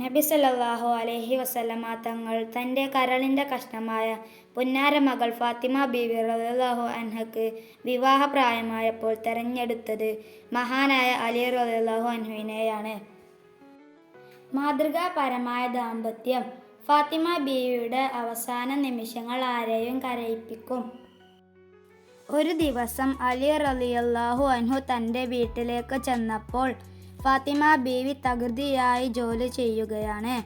നബി സല്ലാഹു അലഹി വസല്ലമ തങ്ങൾ തന്റെ കരളിന്റെ കഷ്ണമായ പുന്നാര മകൾ ഫാത്തിമ ബീവി റളിയല്ലാഹു അൻഹക്ക് വിവാഹപ്രായമായപ്പോൾ തെരഞ്ഞെടുത്തത് മഹാനായ അലി റളിയല്ലാഹു അൻഹുവിനെയാണ്. മാതൃകാപരമായ ദാമ്പത്യം ഫാത്തിമ ബീവിയുടെ അവസാന നിമിഷങ്ങൾ ആരെയും കരയിപ്പിക്കും. ഒരു ദിവസം അലി റലിയല്ലാഹു അൻഹു തന്റെ വീട്ടിലേക്ക് ചെന്നപ്പോൾ ഫാത്തിമ ബീവി തകൃതിയായി ജോലി ചെയ്യുകയാണ്.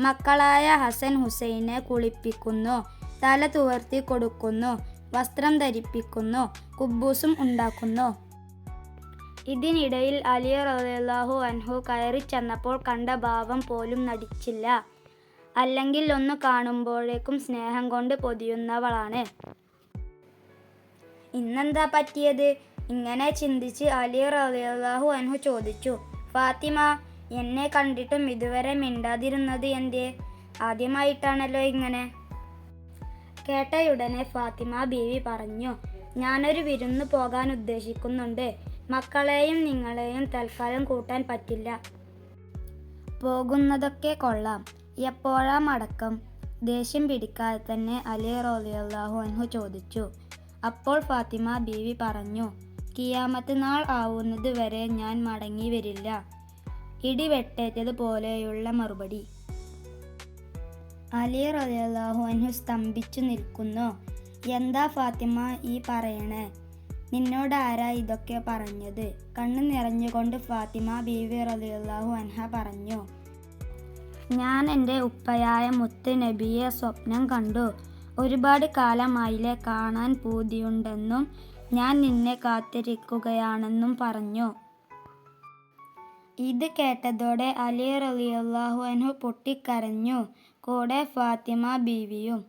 മക്കളായ ഹസൻ ഹുസൈനെ കുളിപ്പിക്കുന്നു തല തുവർത്തി കൊടുക്കുന്നു വസ്ത്രം ധരിപ്പിക്കുന്നു കുബൂസും ഉണ്ടാക്കുന്നു. ഇതിനിടയിൽ അലി റളിയല്ലാഹു അൻഹു കയറി ചെന്നപ്പോൾ കണ്ട ഭാവം പോലും നടിച്ചില്ല. അല്ലെങ്കിൽ ഒന്ന് കാണുമ്പോഴേക്കും സ്നേഹം കൊണ്ട് പൊതിയുന്നവളാണ്. ഇന്നെന്താ പറ്റിയത്? ഇങ്ങനെ ചിന്തിച്ച് അലി റളിയല്ലാഹു അൻഹു ചോദിച്ചു. ഫാത്തിമ എന്നെ കണ്ടിട്ടും ഇതുവരെ മിണ്ടാതിരുന്നത് എന്തേ ആദ്യമായിട്ടാണല്ലോ ഇങ്ങനെ. കേട്ടയുടനെ ഫാത്തിമ ബീവി പറഞ്ഞു ഞാനൊരു വിരുന്ന് പോകാൻ ഉദ്ദേശിക്കുന്നുണ്ട്. മക്കളെയും നിങ്ങളെയും തൽക്കാലം കൂട്ടാൻ പറ്റില്ല. പോകുന്നതൊക്കെ കൊള്ളാം. എപ്പോഴാ മടക്കം? ദേഷ്യം പിടിക്കാതെ തന്നെ അലി റളിയല്ലാഹു അൻഹു ചോദിച്ചു. അപ്പോൾ ഫാത്തിമ ബീവി പറഞ്ഞു കിയാമത്ത് നാൾ ആവുന്നത് വരെ ഞാൻ മടങ്ങി വരില്ല. ഇടിവെട്ടേറ്റതുപോലെയുള്ള മറുപടി. അലി റളിയല്ലാഹു അൻഹു സ്തംഭിച്ചു നിൽക്കുന്നു. എന്താ ഫാത്തിമ ഈ പറയണേ? നിന്നോട് ആരാ ഇതൊക്കെ പറഞ്ഞത്? കണ്ണു നിറഞ്ഞുകൊണ്ട് ഫാത്തിമ ബീവി റളിയല്ലാഹു അൻഹ പറഞ്ഞു. ഞാൻ എന്റെ ഉപ്പയായ മുത്ത് നബിയെ സ്വപ്നം കണ്ടു. ഒരുപാട് കാലമായില്ലേ കാണാൻ പൂതിയുണ്ടെന്നും ഞാൻ നിന്നെ കാത്തിരിക്കുകയാണെന്നും പറഞ്ഞു. ഇത് കേട്ടതോടെ അലി റളിയല്ലാഹു അൻഹു പൊട്ടിക്കരഞ്ഞു. കൂടെ ഫാത്തിമ ബീവിയും